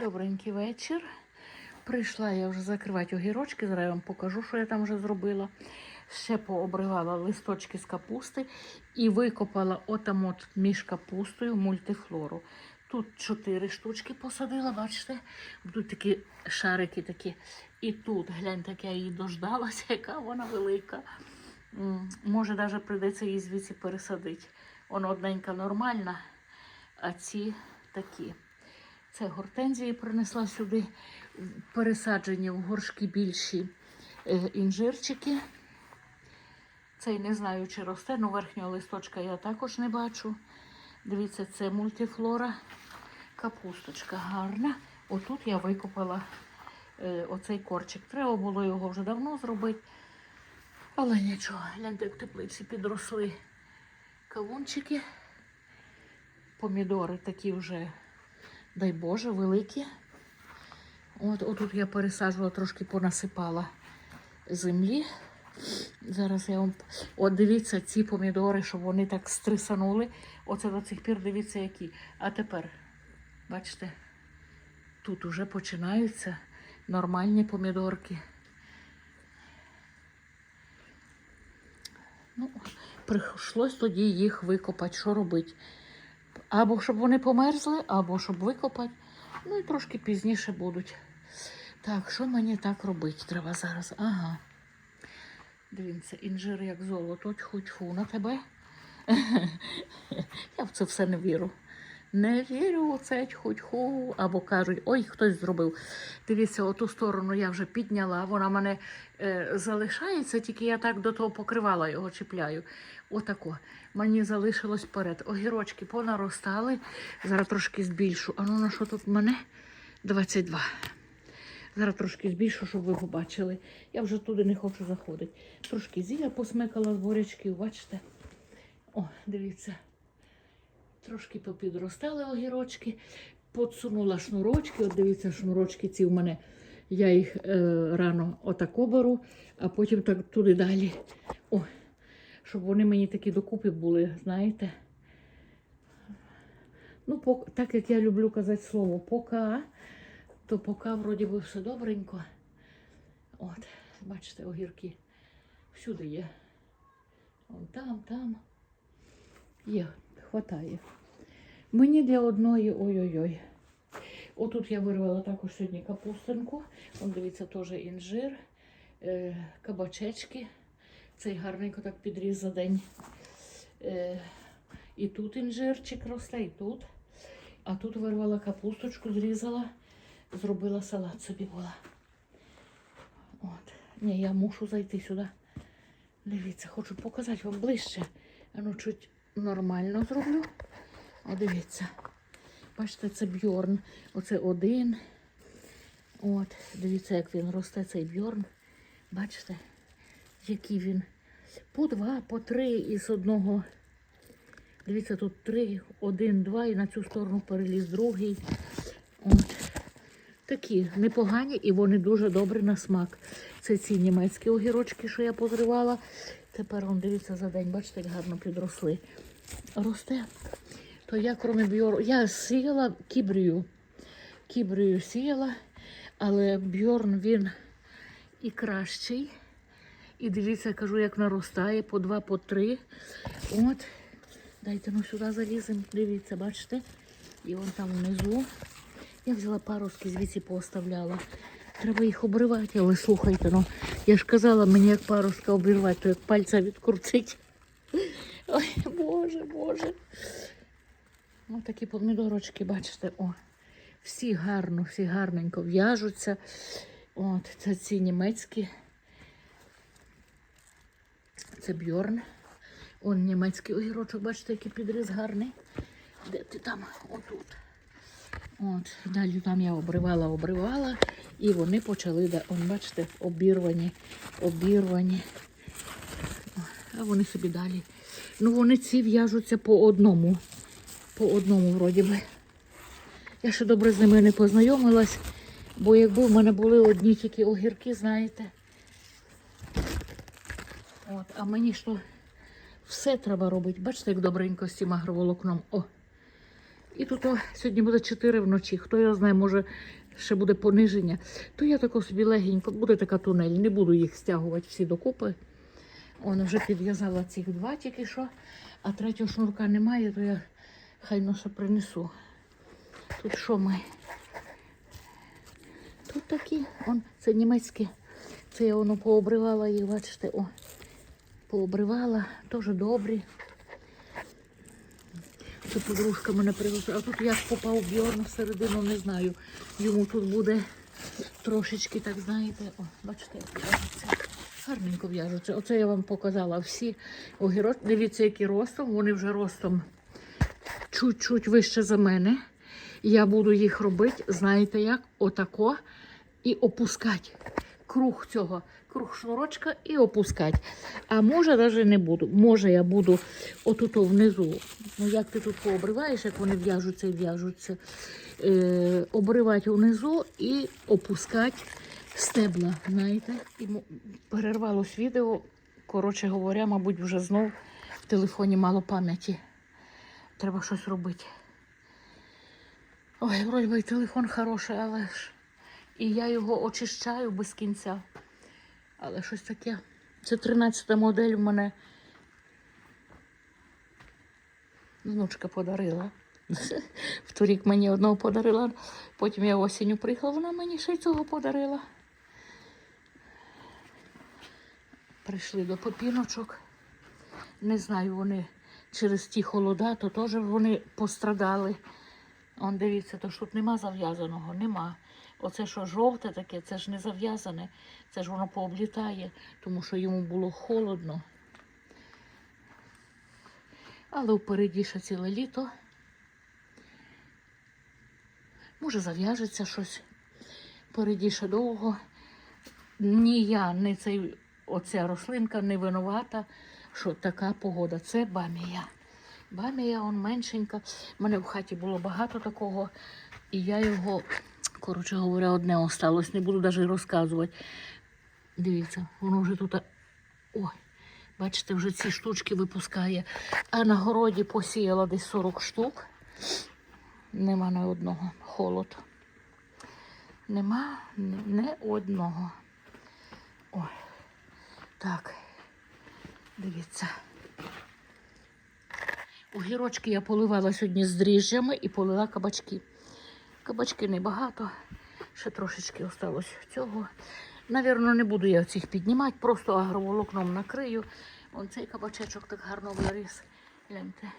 Добренький вечір. Прийшла я вже закривати огірочки. Зараз я вам покажу, що я там вже зробила. Ще пообривала листочки з капусти і викопала отам от між капустою мультифлору. Тут чотири штучки посадила, бачите? Тут такі шарики такі. І тут, гляньте, я її дождалася, яка вона велика. Може, навіть прийдеться її звідси пересадити. Вона одненька нормальна, а ці такі. Це гортензії принесла сюди пересаджені в горшки більші е, інжирчики. Цей не знаю, чи росте, але верхнього листочка я також не бачу. Дивіться, це мультифлора. Капусточка гарна. Отут я викопала е, оцей корчик. Треба було його вже давно зробити. Але нічого, гляньте, як теплиці підросли кавунчики. Помідори такі вже дай Боже, великі. От, отут я пересаджувала, трошки понасипала землі. Зараз я вам. От дивіться ці помідори, щоб вони так стрисанули. Оце до цих пір дивіться, які. А тепер, бачите, тут уже починаються нормальні помідорки. Ну, прийшлось тоді їх викопати. Що робити? Або щоб вони померзли, або щоб викопати. Ну і трошки пізніше будуть. Так, що мені так робити треба зараз? Ага. Дивіться, інжир як золото, фу на тебе. Я в це все не вірю. Не вірю у це хоч ху. Або кажуть, ой, хтось зробив. Дивіться, оту сторону я вже підняла, вона мене е, залишається, тільки я так до того покривала його чіпляю. Отако. Мені залишилось перед. Огірочки понаростали. Зараз трошки збільшу. А ну на що тут в мене? 22. Зараз трошки збільшу, щоб ви побачили. Я вже туди не хочу заходити. Трошки зілля посмикала з бурячків, бачите? О, дивіться. Трошки попідростали огірочки, подсунула шнурочки. От дивіться, шнурочки ці в мене. Я їх е, рано отако беру, а потім так туди далі. О, щоб вони мені такі докупи були, знаєте. Ну, пок- так як я люблю казати слово пока, то поки вроді би все добренько. От, бачите, огірки всюди є. Вон там, там. Є, хватає. Мені для одної ой-ой-ой. Отут я вирвала також сьогодні капустинку. Вон дивіться, теж інжир, е, кабачечки. Цей гарненько так підріз за день. Е, і тут інжирчик росте, і тут. А тут вирвала капусточку, зрізала, зробила салат собі була. От. Ні, я мушу зайти сюди. Дивіться, хочу показати вам ближче. А ну чуть нормально зроблю. О, дивіться. Бачите, це бьорн. Оце один. От, дивіться, як він росте, цей бьорн. Бачите, який він. По два, по три із одного. Дивіться, тут три, один, два, і на цю сторону переліз другий. От. Такі непогані і вони дуже добрі на смак. Це ці німецькі огірочки, що я позривала. Тепер он дивіться за день, бачите, як гарно підросли. Росте. То я, крім бьору, я сіяла кібрію. Кібрію сіяла, але бьорн він і кращий. І дивіться, кажу, як наростає по два, по три. От. Дайте ну сюди заліземо. Дивіться, бачите? І вон там внизу. Я взяла паруски звідси поставляла. Треба їх обривати, але слухайте, ну я ж казала, мені як паруска обірвати, то як пальця відкрутить. Ой, Боже, Боже. Ось такі помідорочки, бачите, о. Всі гарно, всі гарненько в'яжуться. От, це ці німецькі. Це бьорн. Он німецький огірочок, бачите, який підріз гарний. Де ти там? Отут. От, далі там я обривала, обривала, і вони почали, он, бачите, обірвані, обірвані. А вони собі далі. Ну, вони ці в'яжуться по одному. По одному, вроді би. Я ще добре з ними не познайомилась, бо якби в мене були одні тільки огірки, знаєте. От, а мені що все треба робити. Бачите, як добренько з цим агроволокном. О, І тут сьогодні буде 4 вночі. Хто його знає, може ще буде пониження. То я тако собі легенько, буде така тунель, не буду їх стягувати всі докупи. Он вже підв'язала цих два тільки що, а третього шнурка немає, то я хай ще принесу. Тут що ми? Тут такі, он, це німецькі. Це я воно пообривала їх, бачите, о, пообривала, теж добрі. Це подружка мене привезла. А тут як попав Бьорн всередину, не знаю. Йому тут буде трошечки, так знаєте, о, бачите, як в'яжуться. Гарненько в'яжуться. Оце я вам показала всі огірок. Дивіться, які ростом. Вони вже ростом чуть-чуть вище за мене. Я буду їх робити, знаєте як? Отако і опускати. Круг цього, круг шнурочка і опускати. А може навіть не буду. Може я буду отут внизу. Ну як ти тут пообриваєш, як вони в'яжуться і в'яжуться. Е, обривати внизу і опускати стебла. Знаєте? І перервалось відео. Коротше говоря, мабуть, вже знов в телефоні мало пам'яті. Треба щось робити. Ой, вроді би телефон хороший, але ж. І я його очищаю без кінця. Але щось таке. Це 13 модель в мене. Внучка подарила. В торік мені одного подарила, потім я осінню приїхала, вона мені ще й цього подарила. Прийшли до попіночок. Не знаю, вони через ті холода, то теж вони пострадали. Он дивіться, то ж тут нема зав'язаного, нема. Оце що жовте таке, це ж не зав'язане, це ж воно пооблітає, тому що йому було холодно. Але впереді ще ціле літо. Може, зав'яжеться щось. Впереді ще довго. Ні я, ні цей, оця рослинка не винувата, що така погода. Це бамія. Бамія, он меншенька. У мене в хаті було багато такого, і я його, коротше говоря, одне осталось, не буду навіть розказувати. Дивіться, воно вже тут. Ой, бачите, вже ці штучки випускає. А на городі посіяла десь 40 штук. Нема ні одного. Холод. Нема ні одного. Ой. Так. Дивіться. Огірочки я поливала сьогодні з дріжджами і полила кабачки. Кабачки небагато, ще трошечки осталось цього. Навірно, не буду я цих піднімати, просто агроволокном накрию. Вон цей кабачечок так гарно виріс. Гляньте.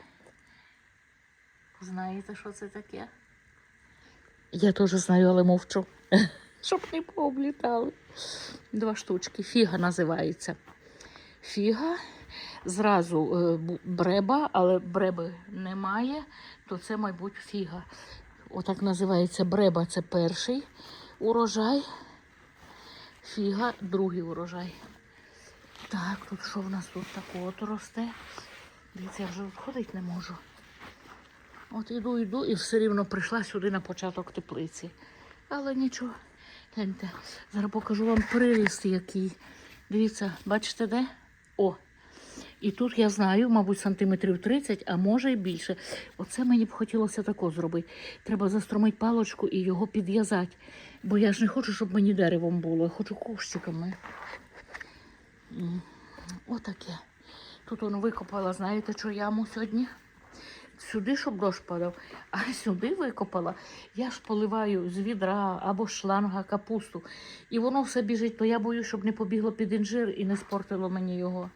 Знаєте, що це таке? Я теж знаю, але мовчу. Щоб не пооблітали. Два штучки. Фіга називається. Фіга. Зразу е, бреба, але бреби немає, то це, мабуть, фіга. Отак називається бреба це перший урожай. Фіга другий урожай. Так, тут що в нас тут такого от росте? Дивіться, я вже ходити не можу. От іду, йду і все рівно прийшла сюди на початок теплиці. Але нічого. Гляньте, зараз покажу вам приріст який. Дивіться, бачите де? О! І тут я знаю, мабуть, сантиметрів 30, а може і більше. Оце мені б хотілося тако зробити. Треба застромити палочку і його підв'язати. Бо я ж не хочу, щоб мені деревом було, я хочу кущиками. Отаке. Тут воно викопала, знаєте, що яму сьогодні? Сюди, щоб дощ падав, а сюди викопала. Я ж поливаю з відра або шланга капусту. І воно все біжить, то я боюсь, щоб не побігло під інжир і не спортило мені його.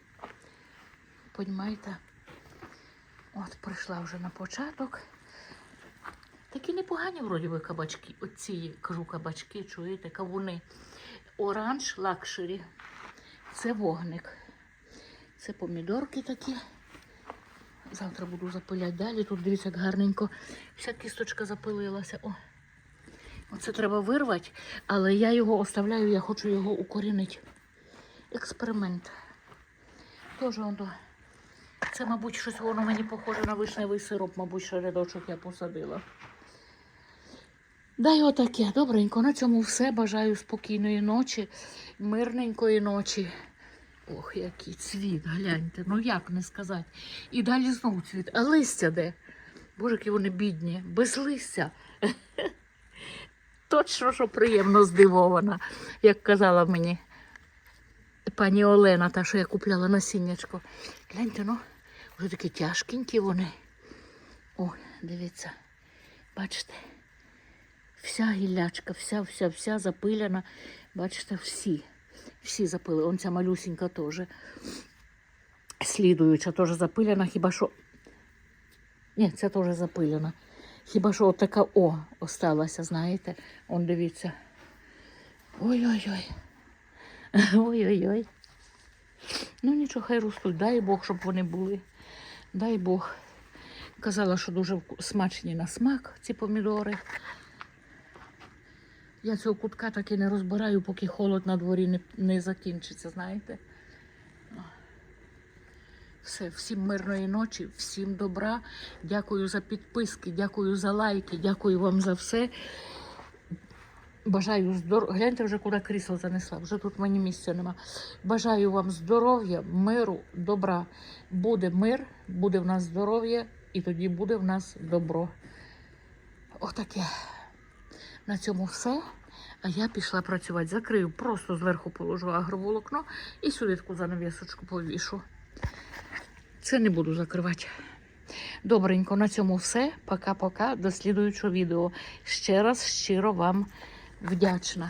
Понімаєте? От прийшла вже на початок. Такі непогані вроді би кабачки. Оці, кажу, кабачки, чуєте, кавуни. Оранж лакшері. Це вогник. Це помідорки такі. Завтра буду запиляти далі. Тут дивіться, як гарненько. Вся кісточка запилилася. О. Оце треба вирвати, але я його оставляю, я хочу його укорінити. Експеримент. Тоже воно. Це, мабуть, щось воно мені похоже на вишневий сироп, мабуть, ще рядочок я посадила. Да й отаке, добренько. На цьому все. Бажаю спокійної ночі, мирненької ночі. Ох, який цвіт, гляньте, ну як не сказати. І далі знову цвіт. А листя де? Боже, які вони бідні, без листя. Точно, що приємно здивована, як казала мені пані Олена, та, що я купляла насіннячко. Гляньте, ну, вже такі тяжкенькі вони. О, дивіться, бачите, вся гіллячка, вся, вся, вся запиляна. Бачите, всі. Всі запили. Он ця малюсінька теж. Слідуюча теж запиляна, хіба що. Ні, це теж запилена. Хіба що отака О осталася, знаєте? Он дивіться. Ой-ой-ой. Ой-ой-ой. Ну нічого, хай ростуть. Дай Бог, щоб вони були. Дай Бог. Казала, що дуже смачні на смак ці помідори. Я цього кутка так і не розбираю, поки холод на дворі не, не закінчиться, знаєте. Все, всім мирної ночі, всім добра. Дякую за підписки, дякую за лайки, дякую вам за все. Бажаю здоров'я. Гляньте вже, куди крісло занесла, вже тут мені місця нема. Бажаю вам здоров'я, миру, добра. Буде мир, буде в нас здоров'я, і тоді буде в нас добро. Отаке. На цьому все. А я пішла працювати. Закрию, просто зверху положу агроволокно і сюди таку занавісочку повішу. Це не буду закривати. Добренько, на цьому все. Пока-пока. До слідуючого відео. Ще раз щиро вам вдячна.